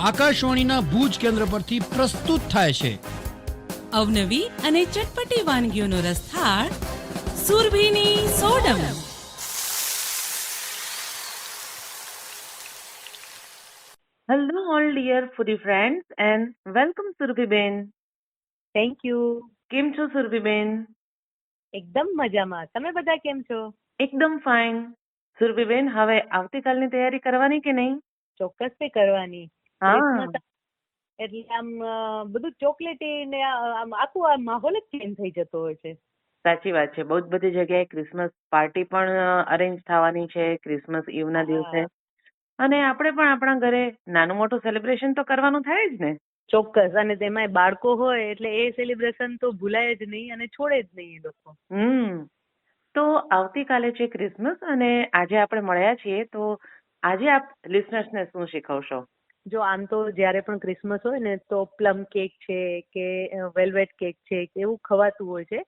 આકાશવાણીના ભુજ કેન્દ્ર પરથી પ્રસ્તુત થાય છે. અવનવી અને ચટપટી વાનગીઓનો રસથાળ સુરભીની સોડમ. Hello all dear foodie friends and welcome સુરભીબેન thank you કેમ છો સુરભીબેન એકદમ મજામાં. તમે બધા કેમ છો? એકદમ ફાઇન સુરભીબેન હવે આવતીકાલની તૈયારી કરવાની કે નહીં? ચોક્કસ કરવાની. એટલે આમ બધું ચોકલેટી ને આમ આખું આ માહોલ જ ચેન્જ થઈ જતો હોય છે. સાચી વાત છે. બહુ જ બધી જગ્યાએ ક્રિસમસ પાર્ટી પણ અરેન્જ થવાની છે ક્રિસમસ ઈવના દિવસે. અને આપણે પણ આપણા ઘરે નાનું મોટું સેલિબ્રેશન તો કરવાનું થાય જ ને. ચોક્કસ. અને તેમાંય બાળકો હોય એટલે એ સેલિબ્રેશન તો ભૂલાય જ નહીં અને છોડે જ નહીં એ લોકો. હમ. તો આવતીકાલે છે ક્રિસમસ અને આજે આપણે મળ્યા છીએ. તો આજે આપ લિસનર્સને શું શીખવશો? જો આમ તો જ્યારે પણ ક્રિસમસ હોય ને તો પ્લમ કેક છે કે વેલ્વેટ કેક છે કે એવું ખવાતું હોય છે.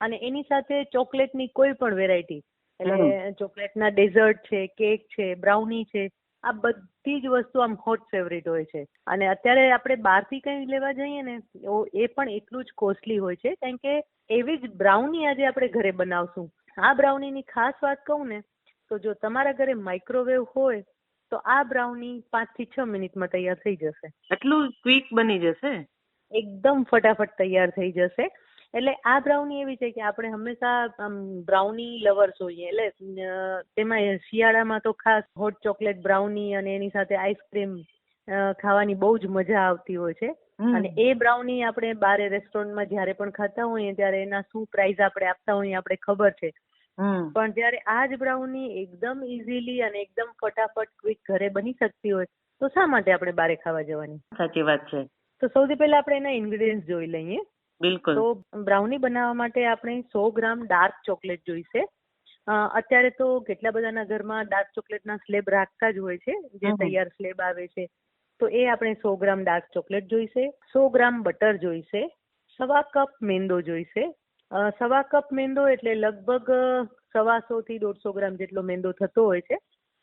અને એની સાથે ચોકલેટની કોઈ પણ વેરાયટી એટલે ચોકલેટના ડેઝર્ટ છે કેક છે બ્રાઉની છે આ બધી જ વસ્તુ આમ હોટ ફેવરિટ હોય છે. અને અત્યારે આપણે બહારથી કંઈ લેવા જઈએ ને એ પણ એટલું જ કોસ્ટલી હોય છે કારણ કે એવી જ બ્રાઉની આજે આપણે ઘરે બનાવશું. આ બ્રાઉનીની ખાસ વાત કહું ને તો જો તમારા ઘરે માઇક્રોવેવ હોય તો આ બ્રાઉની પાંચથી છ મિનિટમાં તૈયાર થઈ જશે. એટલું ક્વિક બની જશે? એકદમ ફટાફટ તૈયાર થઈ જશે. એટલે આ બ્રાઉની એવી છે કે આપણે હંમેશા બ્રાઉની લવર્સ હોઈએ. એટલે તેમાં શિયાળામાં તો ખાસ હોટ ચોકલેટ બ્રાઉની અને એની સાથે આઈસ્ક્રીમ ખાવાની બહુ જ મજા આવતી હોય છે. અને એ બ્રાઉની આપણે બારે રેસ્ટોરન્ટમાં જ્યારે પણ ખાતા હોઈએ ત્યારે એના શું પ્રાઇસ આપણે આપતા હોઈએ આપણે ખબર છે. પણ જ્યારે આ જ બ્રાઉની એકદમ ઇઝીલી અને એકદમ ફટાફટ ક્વિક ઘરે બની શકતી હોય તો શા માટે આપણે બારે ખાવા જવાની? સાચી વાત છે. તો સૌથી પહેલા આપણે એના ઇન્ગ્રેડિયન્ટ જોઈ લઈએ. બિલકુલ. તો બ્રાઉની બનાવવા માટે આપણે સો ગ્રામ ડાર્ક ચોકલેટ જોઈશે. અત્યારે તો કેટલા બધાના ઘરમાં ડાર્ક ચોકલેટના સ્લેબ રાખતા જ હોય છે જે તૈયાર સ્લેબ આવે છે. તો એ આપણે સો ગ્રામ ડાર્ક ચોકલેટ જોઈશે સો ગ્રામ બટર જોઈશે સવા કપ મેંદો જોઈશે. સવા કપ મેંદો એટલે લગભગ સવાસો થી દોઢસો ગ્રામ જેટલો મેંદો થતો હોય છે.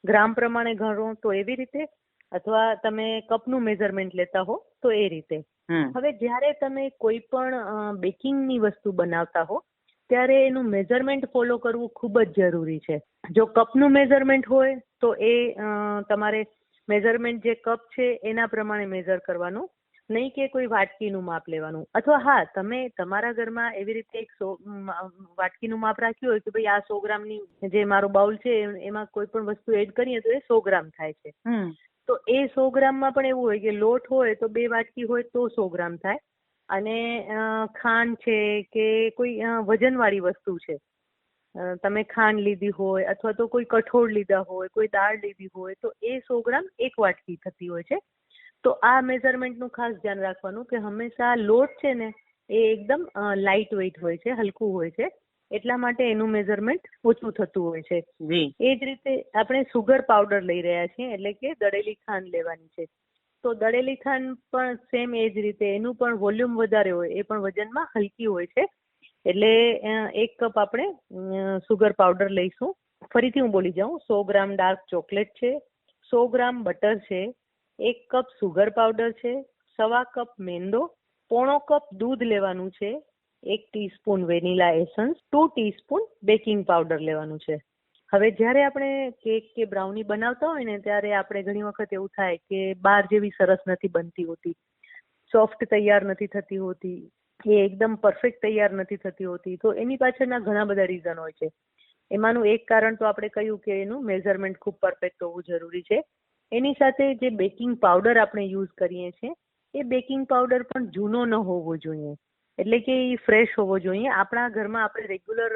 ગ્રામ પ્રમાણે ગણો તો એવી રીતે અથવા તમે કપનું મેઝરમેન્ટ લેતા હો તો એ રીતે. હવે જ્યારે તમે કોઈ પણ બેકિંગની વસ્તુ બનાવતા હો ત્યારે એનું મેઝરમેન્ટ ફોલો કરવું ખૂબ જ જરૂરી છે. જો કપનું મેઝરમેન્ટ હોય તો એ તમારે મેઝરમેન્ટ જે કપ છે એના પ્રમાણે મેઝર કરવાનું નહીં કે કોઈ વાટકીનું માપ લેવાનું. અથવા હા તમે તમારા ઘરમાં એવી રીતે એક સો વાટકીનું માપ રાખ્યું હોય કે ભાઈ આ સો ગ્રામની જે મારો બાઉલ છે એમાં કોઈ પણ વસ્તુ એડ કરીએ તો એ સો ગ્રામ થાય છે. તો એ સો ગ્રામમાં પણ એવું હોય કે લોટ હોય તો બે વાટકી હોય તો સો ગ્રામ થાય. અને ખાંડ છે કે કોઈ વજનવાળી વસ્તુ છે. તમે ખાંડ લીધી હોય અથવા તો કોઈ કઠોળ લીધા હોય કોઈ દાળ લીધી હોય તો એ સો ગ્રામ એક વાટકી થતી હોય છે. તો આ મેઝરમેન્ટનું ખાસ ધ્યાન રાખવાનું કે હંમેશા લોટ છે ને એ એકદમ લાઇટ વેઇટ હોય છે હલકું હોય છે. એટલા માટે એનું મેઝરમેન્ટ ઓછું થતું હોય છે. એ જ રીતે આપણે સુગર પાવડર લઈ રહ્યા છીએ એટલે કે દળેલી ખાંડ લેવાની છે. તો દળેલી ખાંડ પણ સેમ એ જ રીતે એનું પણ વોલ્યુમ વધારે હોય એ પણ વજનમાં હલકી હોય છે. એટલે એક કપ આપણે સુગર પાવડર લઈશું. ફરીથી હું બોલી જાઉં સો ગ્રામ ડાર્ક ચોકલેટ છે સો ગ્રામ બટર છે એક કપ સુગર પાવડર છે, સવા કપ મેંદો, પોણો કપ દૂધ લેવાનું છે, એક teaspoon vanilla essence two teaspoon baking powder લેવાનું છે. હવે જ્યારે આપણે કેક કે બ્રાઉની બનાવતા હોય ને, ત્યારે આપણે ઘણી વખત એવું થાય કે બહાર જેવી સરસ નથી બનતી હોતી સોફ્ટ તૈયાર નથી થતી હોતી, એ એકદમ પરફેક્ટ તૈયાર નથી થતી હોતી, તો એની પાછળના ઘણા બધા રીઝન હોય છે. એમાંનું એક કારણ તો આપણે કહ્યું કે એનું મેઝરમેન્ટ ખૂબ પરફેક્ટ હોવું જરૂરી છે. એની સાથે જે બેકિંગ પાવડર આપણે યુઝ કરીએ છીએ, એ બેકિંગ પાવડર પણ જૂનો ન હોવો જોઈએ. એટલે કે એ ફ્રેશ હોવો જોઈએ. આપણા ઘરમાં આપણે રેગ્યુલર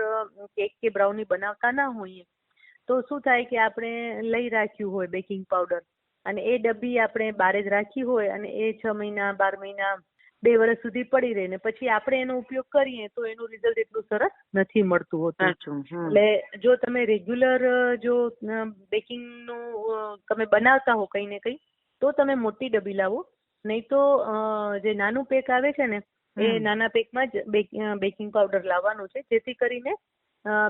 કેક કે બ્રાઉની બનાવતા ના હોઈએ, તો શું થાય કે આપણે લઈ રાખ્યું હોય બેકિંગ પાવડર, અને એ ડબ્બી આપણે બારે જ રાખી હોય અને એ છ મહિના, બાર મહિના બે વર્ષ સુધી પડી રહે ને પછી આપણે એનો ઉપયોગ કરીએ તો એનું રિઝલ્ટ એટલું સરસ નથી મળતું હોતું. એટલે જો તમે રેગ્યુલર જો બેકિંગનું તમે બનાવતા હો કંઈ ને કંઈ તો તમે મોટી ડબ્બી લાવો. નહીં તો જે નાનું પેક આવે છે ને એ નાના પેકમાં જ બેકિંગ પાવડર લાવવાનું છે. જેથી કરીને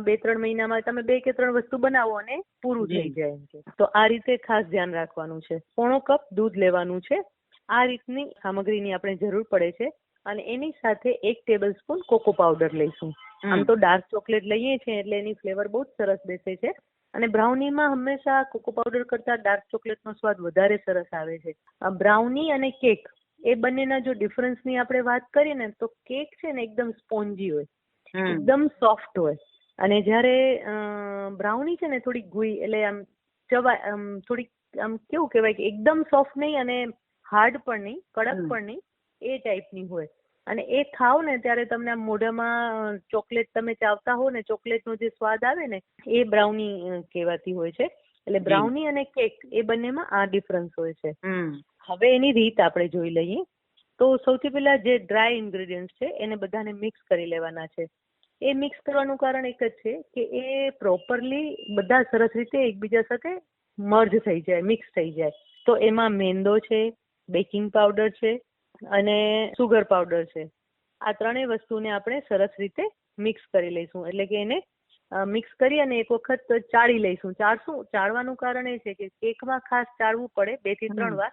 બે ત્રણ મહિનામાં તમે બે કે ત્રણ વસ્તુ બનાવો અને પૂરું. થઈ જાય. તો આ રીતે ખાસ ધ્યાન રાખવાનું છે. પોણો કપ દૂધ લેવાનું છે. આ રીતની સામગ્રીની આપણે જરૂર પડે છે અને એની સાથે એક ટેબલ સ્પૂન કોકો પાવડર લઈશું આમ તો ડાર્ક ચોકલેટ લઈએ છીએ એટલે એની ફ્લેવર બહુ જ સરસ બેસે છે અને બ્રાઉનીમાં હંમેશા કોકો પાવડર કરતા ડાર્ક ચોકલેટનો સ્વાદ વધારે સરસ આવે છે. બ્રાઉની અને કેક એ બંનેના જો ડિફરન્સની આપણે વાત કરીએ ને તો કેક છે ને એકદમ સ્પોન્જી હોય. એકદમ સોફ્ટ હોય. અને જ્યારે બ્રાઉની છે ને થોડી ગુઈ એટલે આમ ચવાય આમ થોડીક આમ કેવું કહેવાય કે એકદમ સોફ્ટ નહીં અને હાર્ડ પણ નહીં કડક પણ નહીં એ ટાઈપની હોય. અને એ ખાઓ ને ત્યારે તમને આમ મોઢામાં ચોકલેટ તમે ચાવતા હો ને ચોકલેટનો જે સ્વાદ આવે ને એ બ્રાઉની કહેવાતી હોય છે. એટલે બ્રાઉની અને કેક એ બંનેમાં આ ડિફરન્સ હોય છે. હવે એની રીત આપણે જોઈ લઈએ. તો સૌથી પહેલા જે ડ્રાય ઇન્ગ્રેડિયન્ટ છે એને બધાને મિક્સ કરી લેવાના છે. એ મિક્સ કરવાનું કારણ એક જ છે કે એ પ્રોપરલી બધા સરસ રીતે એકબીજા સાથે મર્જ થઈ જાય મિક્સ થઈ જાય. તો એમાં મેંદો છે બેકિંગ પાવડર છે અને સુગર પાવડર છે. આ ત્રણેય વસ્તુને આપણે સરસ રીતે મિક્સ કરી લઈશું. એટલે કે એને મિક્સ કરી અને એક વખત ચાળી લઈશું. ચાળશું ચાળવાનું કારણ એ છે કે કેકમાં ખાસ ચાળવું પડે બેથી ત્રણ વાર.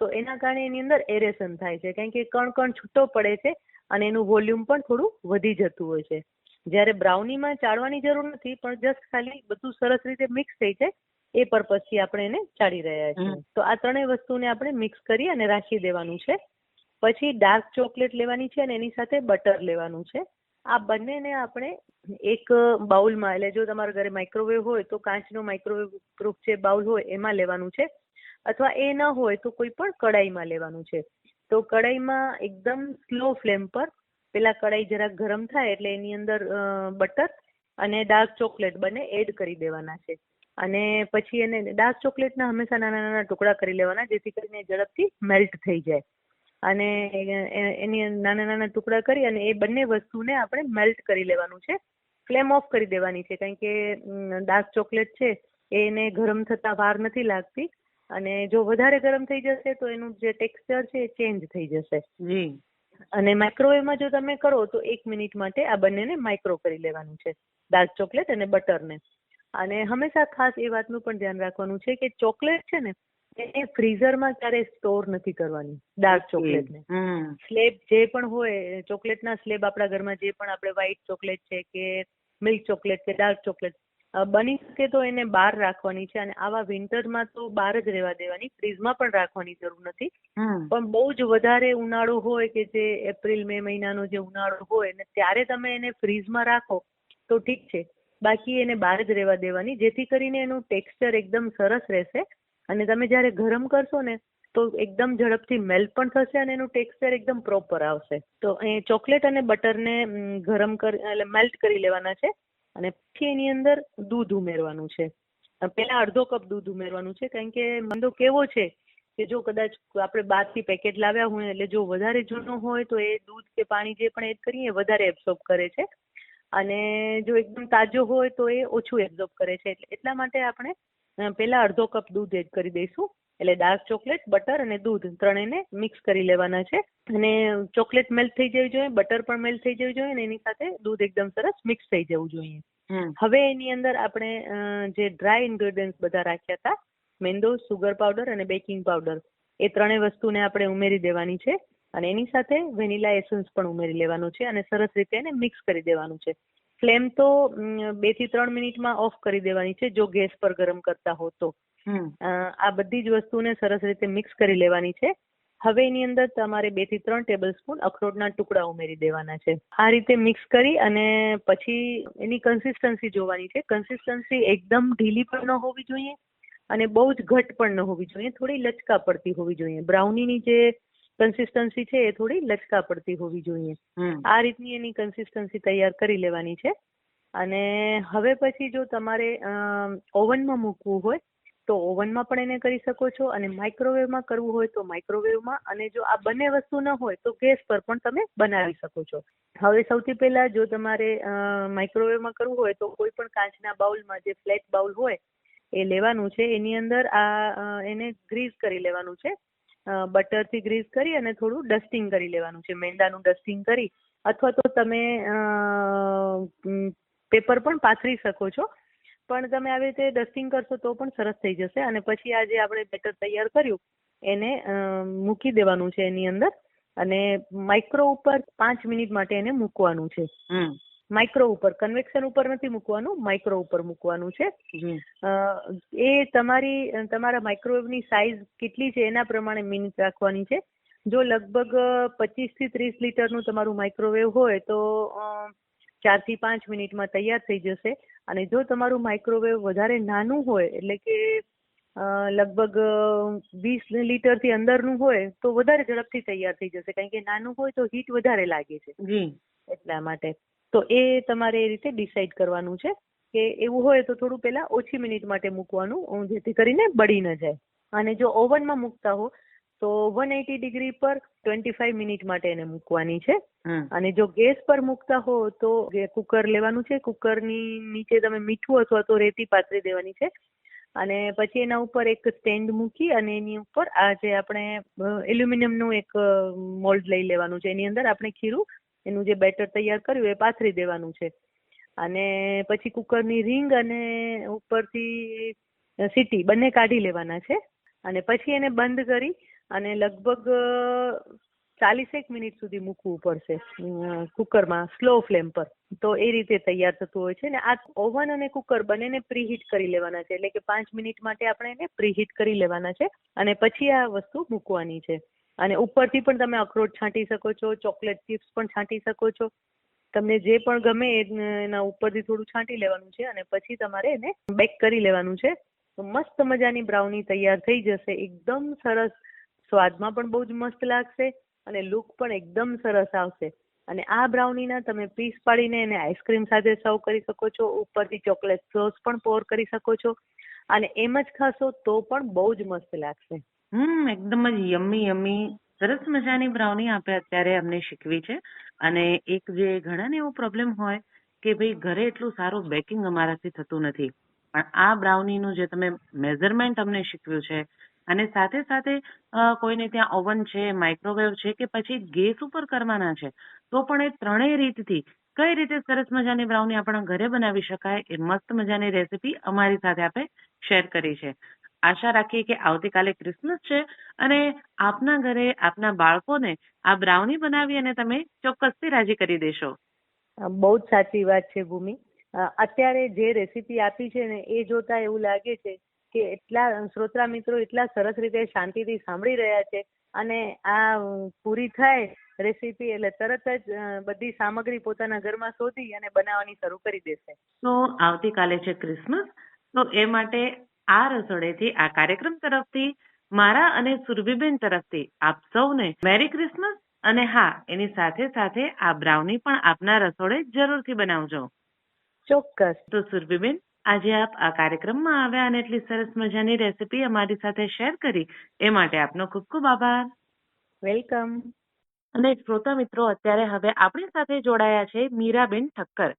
તો એના કારણે એની અંદર એરેશન થાય છે. કારણ કે કણ કણ છૂટો પડે છે અને એનું વોલ્યુમ પણ થોડું વધી જતું હોય છે. જ્યારે બ્રાઉનીમાં ચાળવાની જરૂર નથી પણ જસ્ટ ખાલી બધું સરસ રીતે મિક્સ થઈ જાય એ પર્પઝથી આપણે એને ચાળી રહ્યા છીએ. તો આ ત્રણેય વસ્તુને આપણે મિક્સ કરી અને રાખી દેવાનું છે. પછી ડાર્ક ચોકલેટ લેવાની છે અને એની સાથે બટર લેવાનું છે. આ બંનેને આપણે એક બાઉલમાં એટલે જો તમારા ઘરે માઇક્રોવેવ હોય તો કાચનો માઇક્રોવેવ પ્રૂફ જે બાઉલ હોય એમાં લેવાનું છે. અથવા એ ન હોય તો કોઈ પણ કડાઈમાં લેવાનું છે. તો કડાઈમાં એકદમ સ્લો ફ્લેમ પર પેલા કડાઈ જરાક ગરમ થાય એટલે એની અંદર બટર અને ડાર્ક ચોકલેટ બંને એડ કરી દેવાના છે. અને પછી એને ડાર્ક ચોકલેટના હંમેશા નાના નાના ટુકડા કરી લેવાના જેથી કરીને ઝડપથી મેલ્ટ થઈ જાય. અને એની નાના નાના ટુકડા કરી અને એ બંને વસ્તુને આપણે મેલ્ટ કરી લેવાનું છે. ફ્લેમ ઓફ કરી દેવાની છે કારણ કે ડાર્ક ચોકલેટ છે એને ગરમ થતા વાર નથી લાગતી. અને જો વધારે ગરમ થઈ જશે તો એનું જે ટેક્સચર છે એ ચેન્જ થઈ જશે. જી અને માઇક્રોવેવમાં જો તમે કરો તો એક મિનિટ માટે આ બંનેને માઇક્રો કરી લેવાનું છે. ડાર્ક ચોકલેટ અને બટરને અને હંમેશા ખાસ એ વાતનું પણ ધ્યાન રાખવાનું છે કે ચોકલેટ છે ને એને ફ્રીઝરમાં ક્યારેય સ્ટોર નથી કરવાની ડાર્ક ચોકલેટને. સ્લેબ જે પણ હોય ચોકલેટના સ્લેબ આપણા ઘરમાં જે પણ આપણે વ્હાઈટ ચોકલેટ છે કે મિલ્ક ચોકલેટ કે ડાર્ક ચોકલેટ બની શકે તો એને બહાર રાખવાની છે અને આવા વિન્ટરમાં તો બહાર જ રહેવા દેવાની ફ્રીઝમાં પણ રાખવાની જરૂર નથી. હમ. પણ બહુ જ વધારે ઉનાળો હોય કે જે એપ્રિલ મે મહિનાનો જે ઉનાળો હોય ને ત્યારે તમે એને ફ્રીઝમાં રાખો તો ઠીક છે. બાકી એને બહાર જ રહેવા દેવાની, જેથી કરીને એનું ટેક્સચર એકદમ સરસ રહેશે. અને તમે જ્યારે ગરમ કરશો ને, તો એકદમ ઝડપથી મેલ્ટ પણ થશે અને એનું ટેક્સચર એકદમ પ્રોપર આવશે. તો એ ચોકલેટ અને બટરને ગરમ કરી, એટલે મેલ્ટ કરી લેવાના છે. અને પછી એની અંદર દૂધ ઉમેરવાનું છે. પહેલા અડધો કપ દૂધ ઉમેરવાનું છે, કારણ કે મંદો કેવો છે કે જો કદાચ આપણે બહારથી પેકેટ લાવ્યા હોય, એટલે જો વધારે જૂનો હોય, તો એ દૂધ કે પાણી જે પણ એડ કરીએ વધારે એબ્સોર્બ કરે છે. અને જો એકદમ તાજો હોય તો એ ઓછું એબ્સોર્બ કરે છે. એટલે એટલા માટે આપણે પહેલા અડધો કપ દૂધ એડ કરી દઈશું. એટલે ડાર્ક ચોકલેટ બટર અને દૂધ ત્રણેયને મિક્સ કરી લેવાના છે. અને ચોકલેટ મેલ્ટ થઈ જવી જોઈએ બટર પણ મેલ્ટ થઈ જવી જોઈએ અને એની સાથે દૂધ એકદમ સરસ મિક્સ થઈ જવું જોઈએ. હવે એની અંદર આપણે જે ડ્રાય ઇન્ગ્રેડિયન્ટ્સ બધા રાખ્યા હતા મેંદો સુગર પાવડર અને બેકિંગ પાવડર એ ત્રણેય વસ્તુને આપણે ઉમેરી દેવાની છે. અને એની સાથે વેનીલા એસન્સ પણ ઉમેરી લેવાનું છે અને સરસ રીતે એને મિક્સ કરી દેવાનું છે. ફ્લેમ તો બેથી ત્રણ મિનિટમાં ઓફ કરી દેવાની છે જો ગેસ પર ગરમ કરતા હો તો. આ બધી જ વસ્તુને સરસ રીતે મિક્સ કરી લેવાની છે. હવે એની અંદર તમારે બેથી ત્રણ ટેબલ સ્પૂન અખરોટના ટુકડા ઉમેરી દેવાના છે. આ રીતે મિક્સ કરી અને પછી એની કન્સિસ્ટન્સી જોવાની છે. કન્સિસ્ટન્સી એકદમ ઢીલી પણ ન હોવી જોઈએ અને બહુ જ ઘટ પણ ન હોવી જોઈએ. થોડી લચકા પડતી હોવી જોઈએ. બ્રાઉનીની જે કન્સિસ્ટન્સી છે એ થોડી લચકા પડતી હોવી જોઈએ. આ રીતની એની કન્સિસ્ટન્સી તૈયાર કરી લેવાની છે. અને હવે પછી જો તમારે ઓવનમાં મૂકવું હોય તો ઓવનમાં પણ એને કરી શકો છો અને માઇક્રોવેવમાં કરવું હોય તો માઇક્રોવેવમાં અને જો આ બંને વસ્તુ ન હોય તો ગેસ પર પણ તમે બનાવી શકો છો. હવે સૌથી પહેલા જો તમારે માઇક્રોવેવમાં કરવું હોય તો કોઈ પણ કાચના બાઉલમાં જે ફ્લેટ બાઉલ હોય એ લેવાનું છે. એની અંદર આ એને ગ્રીસ કરી લેવાનું છે. બટરથી ગ્રીસ કરી અને થોડું ડસ્ટિંગ કરી લેવાનું છે. મેંદાનું ડસ્ટિંગ કરી અથવા તો તમે પેપર પણ પાથરી શકો છો. પણ તમે આવી રીતે ડસ્ટિંગ કરશો તો પણ સરસ થઈ જશે. અને પછી આ જે આપણે બેટર તૈયાર કર્યું, એને મૂકી દેવાનું છે એની અંદર. અને માઇક્રો ઉપર પાંચ મિનિટ માટે એને મૂકવાનું છે. માઇક્રો ઉપર. કન્વેક્શન ઉપર નથી મૂકવાનું માઇક્રો ઉપર મૂકવાનું છે. એ તમારી તમારા માઇક્રોવેવની સાઇઝ કેટલી છે એના પ્રમાણે મિનિટ રાખવાની છે. જો લગભગ પચીસથી ત્રીસ લીટરનું તમારું માઇક્રોવેવ હોય તો ચારથી પાંચ મિનિટમાં તૈયાર થઈ જશે. અને જો તમારું માઇક્રોવેવ વધારે નાનું હોય એટલે કે લગભગ વીસ લીટરથી અંદરનું હોય તો વધારે ઝડપથી તૈયાર થઈ જશે. કારણ કે નાનું હોય તો હીટ વધારે લાગે છે. એટલા માટે. તો એ તમારે એ રીતે ડિસાઇડ કરવાનું છે કે એવું હોય તો થોડું પહેલા ઓછી મિનિટ માટે મૂકવાનું જેથી કરીને બળી ન જાય. અને જો ઓવનમાં મૂકતા હો તો વન એટી ડિગ્રી પર ટ્વેન્ટી ફાઈવ મિનિટ માટે એને મૂકવાની છે. અને જો ગેસ પર મૂકતા હો તો કુકર લેવાનું છે કુકરની નીચે તમે મીઠું અથવા તો રેતી પાથરી દેવાની છે. અને પછી એના ઉપર એક સ્ટેન્ડ મૂકી અને એની ઉપર આ જે આપણે એલ્યુમિનિયમનું એક મોલ્ડ લઈ લેવાનું છે. એની અંદર આપણે ખીરું એનું જે બેટર તૈયાર કર્યું એ પાથરી દેવાનું છે. અને પછી કુકરની રિંગ અને ઉપરથી સીટી બંને કાઢી લેવાના છે. અને પછી એને બંધ કરી અને લગભગ ચાલીસેક મિનિટ સુધી મૂકવું પડશે કુકરમાં સ્લો ફ્લેમ પર. તો એ રીતે તૈયાર થતું હોય છે ને આ ઓવન અને કુકર બંનેને પ્રીહીટ કરી લેવાના છે. એટલે કે પાંચ મિનિટ માટે આપણે એને પ્રીહીટ કરી લેવાના છે. અને પછી આ વસ્તુ મૂકવાની છે. અને ઉપરથી પણ તમે અખરોટ છાંટી શકો છો, ચોકલેટ ચિપ્સ પણ છાંટી શકો છો. તમને જે પણ ગમે એના ઉપરથી થોડું છાંટી લેવાનું છે અને પછી તમારે એને બેક કરી લેવાનું છે. તો મસ્ત મજાની બ્રાઉની તૈયાર થઈ જશે. એકદમ સરસ. સ્વાદમાં પણ બહુ જ મસ્ત લાગશે અને લુક પણ એકદમ સરસ આવશે. અને આ બ્રાઉનીના તમે પીસ પાડીને એને આઈસ્ક્રીમ સાથે સર્વ કરી શકો છો. ઉપરથી ચોકલેટ સોસ પણ પોર કરી શકો છો. અને એમ જ ખાશો તો પણ બહુ જ મસ્ત લાગશે. હમ, એકદમ જ યમ્મી યમ્મી સરસ મજાની બ્રાઉની આપે અત્યારે અમને શીખવી છે. અને એક જે ઘણાને એવો પ્રોબ્લેમ હોય કે ભાઈ ઘરે એટલું સારું બેકિંગ અમારાથી થતું નથી. પણ આ બ્રાઉનીનું જે તમે મેઝરમેન્ટ અમને શીખવ્યું છે અને સાથે સાથે કોઈને ત્યાં ઓવન છે માઇક્રોવેવ છે કે પછી ગેસ ઉપર કરવાના છે, તો પણ એ ત્રણેય રીતથી કઈ રીતે સરસ મજાની બ્રાઉની આપણા ઘરે બનાવી શકાય એ મસ્ત મજાની રેસીપી અમારી સાથે આપે શેર કરી છે. આશા રાખીએ કે આવતીકાલે ક્રિસમસ છે અને આપના ઘરે આપના બાળકોને આ બ્રાઉની બનાવી અને તમે ચોક્કસથી રાજી કરી દેશો. બહુ જ સાચી વાત છે ભૂમિ. અત્યારે જે રેસીપી આપી છે ને એ જોતા એવું લાગે છે કે એટલા શ્રોતા મિત્રો એટલા સરસ રીતે શાંતિથી સાંભળી રહ્યા છે અને આ પૂરી થાય રેસીપી એટલે તરત જ બધી સામગ્રી પોતાના ઘરમાં શોધી અને બનાવવાની શરૂ કરી દેશે. તો આવતીકાલે છે ક્રિસમસ તો એ માટે આ રસોડેથી આ કાર્યક્રમ તરફથી મારા અને સુરભીબેન તરફથી આપ સૌને મેરી ક્રિસમસ અને હા એની સાથે સાથે આ બ્રાઉની પણ આપના રસોડે જરૂરથી બનાવજો. ચોક્કસ. તો સુરભીબેન આજે આપ આ કાર્યક્રમમાં આવ્યા અને એટલી સરસ મજાની રેસીપી અમારી સાથે શેર કરી એ માટે આપનો ખૂબ ખૂબ આભાર. વેલકમ. અને શ્રોતા મિત્રો અત્યારે હવે આપણી સાથે જોડાયા છે મીરાબેન ઠક્કર.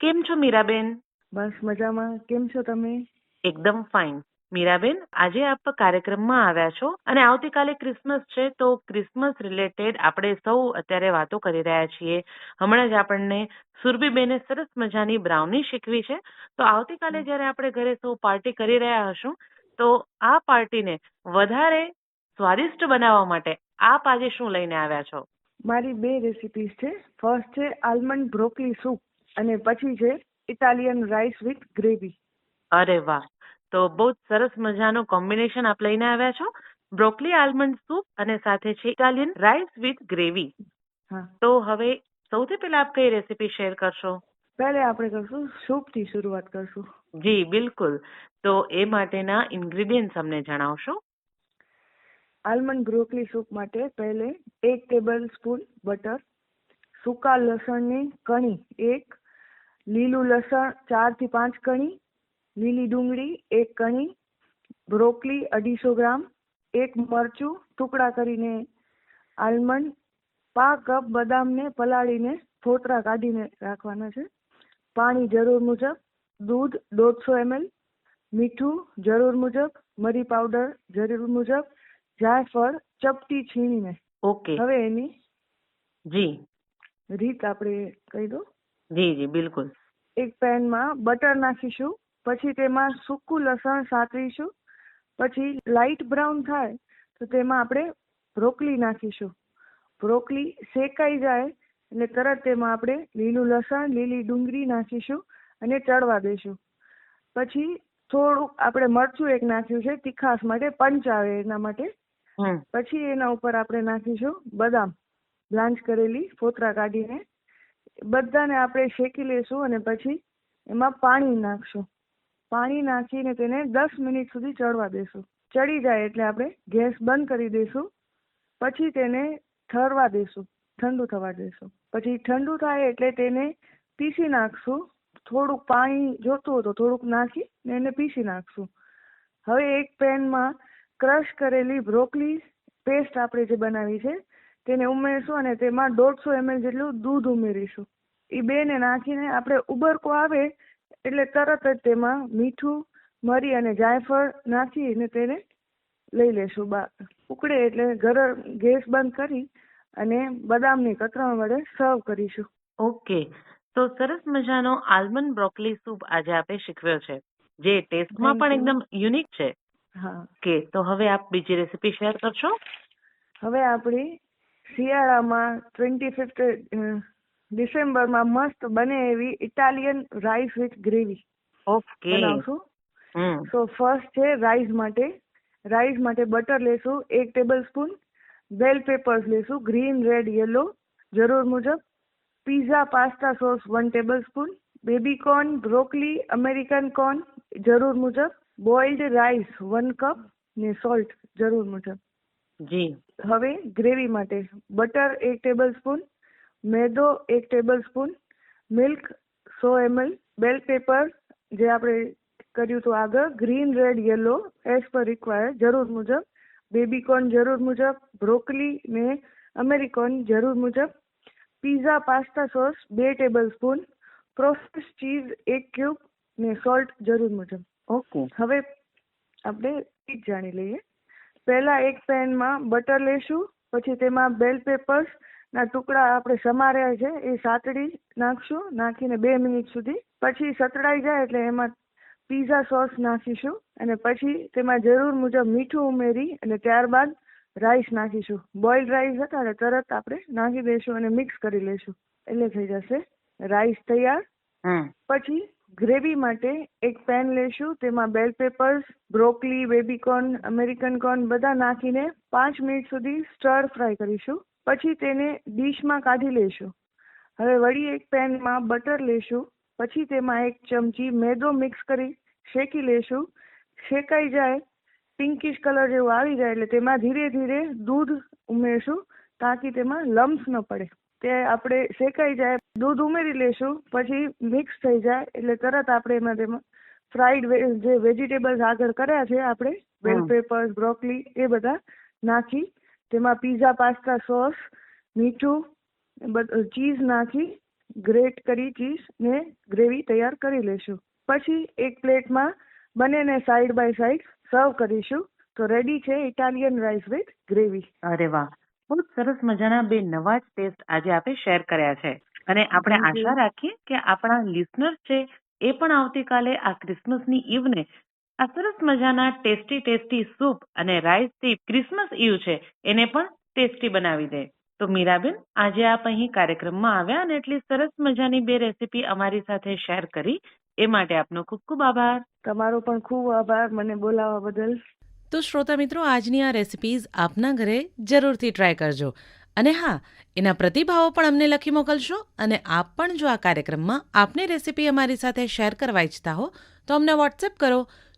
કેમ છો મીરાબેન? બસ મજામાં. કેમ છો તમે? એકદમ ફાઇન મીરાબેન આજે આપ કાર્યક્રમમાં આવ્યા છો અને આવતીકાલે ક્રિસમસ છે તો ક્રિસમસ રિલેટેડ આપણે સૌ અત્યારે વાતો કરી રહ્યા છીએ. હમણાં જ આપણને સુરભીબેને સરસ મજાની બ્રાઉની શીખવી છે. તો આવતીકાલે જ્યારે આપણે ઘરે સૌ પાર્ટી કરી રહ્યા હશું તો આ પાર્ટીને વધારે સ્વાદિષ્ટ બનાવવા માટે આપ આજે શું લઈને આવ્યા છો? મારી બે રેસિપીસ છે. ફર્સ્ટ છે આલમંડ બ્રોકલી સૂપ અને પછી છે ઇટાલિયન રાઈસ વિથ ગ્રેવી અરે વાહ! તો બહુ જ સરસ મજાનો કોમ્બિનેશન આપ લઈને આવ્યા છો. બ્રોકલી આલમંડ સૂપ અને સાથે છે ઇટાલિયન રાઈસ વિથ ગ્રેવી હા. તો હવે સૌથી પહેલા આપ કઈ રેસીપી શેર કરશો? પહેલે આપણે કરશું સૂપથી શરૂઆત કરશું. જી બિલકુલ. તો એ માટેના ઇન્ગ્રેડિયન્ટ્સ અમને જણાવશો. આલમંડ બ્રોકલી સૂપ માટે પહેલે એક ટેબલ સ્પૂન બટર સૂકા લસણની કણી એક લીલું લસણ ચારથી પાંચ કણી લીલી ડુંગળી એક કણી બ્રોકલી અઢીસો ગ્રામ એક મરચું ટુકડા કરીને આલમંડ પા કપ બદામને પલાળીને ફોતરા કાઢીને રાખવાના છે. પાણી જરૂર મુજબ દૂધ દોઢસો એમએલ મીઠું જરૂર મુજબ મરી પાવડર જરૂર મુજબ જાયફળ ચપટી છીણીને. ઓકે. હવે એની જી. રીત આપણે કહી દો જી જી બિલકુલ. એક પેનમાં બટર નાખીશું. પછી તેમાં સૂકું લસણ સાતરીશું પછી લાઇટ બ્રાઉન થાય તો તો તેમાં આપણે બ્રોકલી નાખીશું. બ્રોકલી શેકાઈ જાય એટલે તરત તેમાં આપણે લીલું લસણ લીલી ડુંગળી નાખીશું અને ચડવા દઈશું. પછી થોડુંક આપણે મરચું એક નાખ્યું છે તીખાસ માટે પંચ આવે એના માટે. પછી એના ઉપર આપણે નાખીશું બદામ. બ્લાન્ચ કરેલી ફોતરા કાઢીને. બધાને આપણે શેકી લેશું અને પછી એમાં પાણી નાખશું. પાણી નાખીને તેને દસ મિનિટ સુધી ચડવા દેશું. ચડી જાય એટલે આપણે ગેસ બંધ કરી દઈશું પછી તેને ઠરવા દેશું. ઠંડુ થવા દેશું. પછી ઠંડુ થાય એટલે તેને પીસી નાખશું. થોડુંક પાણી જોતું હતું, થોડુંક નાખી ને એને પીસી નાખશું. હવે એક પેનમાં ક્રશ કરેલી બ્રોકલી પેસ્ટ આપણે જે બનાવી છે, તેને ઉમેરશું અને તેમાં દોઢસો એમએલ જેટલું દૂધ ઉમેરીશું. એ બેને નાખીને આપણે ઉબરકો આવે એટલે તરત જ તેમાં મીઠું મરી અને જાયફળ નાખીને તેને લઈ લેશું. બા ઉકળે એટલે ગરમ ગેસ બંધ કરી અને બદામની કતરણ વડે સર્વ કરીશું. ઓકે. તો સરસ મજાનો આલમંડ બ્રોકલી સૂપ આજે આપે શીખવ્યો છે જે ટેસ્ટમાં પણ એકદમ યુનિક છે. હા. કે તો હવે આપ બીજી રેસીપી શેર કરશો? હવે આપણી શિયાળામાં ટ્વેન્ટી ફિફ્થ ડિસેમ્બરમાં મસ્ત બને એવી Italian rice with gravy. Okay. બનાવશું. સો ફર્સ્ટ છે રાઈસ માટે. રાઈસ માટે બટર લેશું એક ટેબલ સ્પૂન બેલ પેપર્સ લેશું ગ્રીન રેડ યલો. જરૂર મુજબ. Pizza pasta sauce one tablespoon baby corn broccoli American corn જરૂર મુજબ. બોઇલ્ડ રાઈસ વન કપ ને સોલ્ટ જરૂર મુજબ. જી. હવે ગ્રેવી માટે બટર એક ટેબલ સ્પૂન મેદો એક ટેબલ સ્પૂન મિલ્ક સો એમએલ બેલ પેપર જે આપણે કર્યું હતું આગળ green red yellow as per require જરૂર મુજબ બેબીકોર્ન જરૂર મુજબ બ્રોકલી ને અમેરિકોન જરૂર મુજબ પીઝા પાસ્તા સોસ બે ટેબલ સ્પૂન પ્રોસેસ ચીઝ એક ક્યુબ ને સોલ્ટ જરૂર મુજબ. ઓકે હવે આપણે રીત જાણી લઈએ. પહેલા એક પેનમાં બટર લેશું પછી તેમાં બેલ પેપર્સ ના ટુકડા આપણે સમાર્યા છે એ સાતડી નાખશું નાખીને બે મિનિટ સુધી. પછી સતળાઈ જાય એટલે એમાં પીઝા સોસ નાખીશું અને પછી તેમાં જરૂર મુજબ મીઠું ઉમેરી અને ત્યારબાદ રાઈસ નાખીશું. બોઇલ્ડ રાઈસ હતા ને તરત આપણે નાખી દઈશું અને મિક્સ કરી લઈશું. એટલે થઈ જશે રાઈસ તૈયાર. પછી ગ્રેવી માટે એક પેન લેશું તેમાં bell peppers broccoli baby corn American corn બધા નાખીને પાંચ મિનિટ સુધી સ્ટર ફ્રાય કરીશું. પછી તેને ડીશમાં કાઢી લઈશું હવે વળી એક પેનમાં બટર લેશું. પછી તેમાં એક ચમચી મેદો મિક્સ કરી શેકી લેશું. શેકાઈ જાય પિંકિશ કલર જેવું આવી જાય એટલે તેમાં ધીરે ધીરે દૂધ ઉમેરશું તાકી તેમાં લમ્સ ન પડે. તે આપણે શેકાઈ જાય દૂધ ઉમેરી લેશું પછી મિક્સ થઈ જાય એટલે તરત આપણે એમાં તેમાં ફ્રાઈડ જે વેજીટેબલ્સ આગળ કર્યા છે આપણે બેલ. પેપર્સ બ્રોકલી એ બધા નાખી તેમાં પીઝા પાસ્તા સોસ મીઠું ચીઝ નાખી ગ્રેટ કરી ચીઝ ને ગ્રેવી તૈયાર કરી લેશું. પછી એક પ્લેટમાં બંનેને સાઈડ બાય સાઈડ સર્વ કરીશું. તો રેડી છે ઇટાલિયન રાઈસ વિથ ગ્રેવી અરે વાહ! બહુ સરસ મજાના બે નવા જ ટેસ્ટ આજે આપે શેર કર્યા છે. અને આપણે આશા રાખીએ કે આપણા લિસનર્સ છે એ પણ આવતીકાલે આ ક્રિસમસની ઈવને આ સરસ મજાના ટેસ્ટી ટેસ્ટી સૂપ અને રાઈસથી ક્રિસમસ ઈવ છે એને પણ ટેસ્ટી બનાવી દે. તો મીરાબેન આજે આપ અહીં કાર્યક્રમમાં આવ્યા અને એટલી સરસ મજાની બે રેસીપી અમારી સાથે શેર કરી એ માટે આપનો ખૂબ ખૂબ આભાર. તમારો પણ ખૂબ આભાર મને બોલાવવા બદલ. તો શ્રોતા મિત્રો આજની આ રેસિપીઝ આપના ઘરે જરૂરથી ટ્રાય કરજો. અને હા એના પ્રતિભાવો પણ અમને લખી મોકલશો અને આપ પણ જો આ કાર્યક્રમમાં આપની રેસિપી અમારી સાથે શેર કરવા ઈચ્છતા હો તો અમને વોટ્સએપ કરો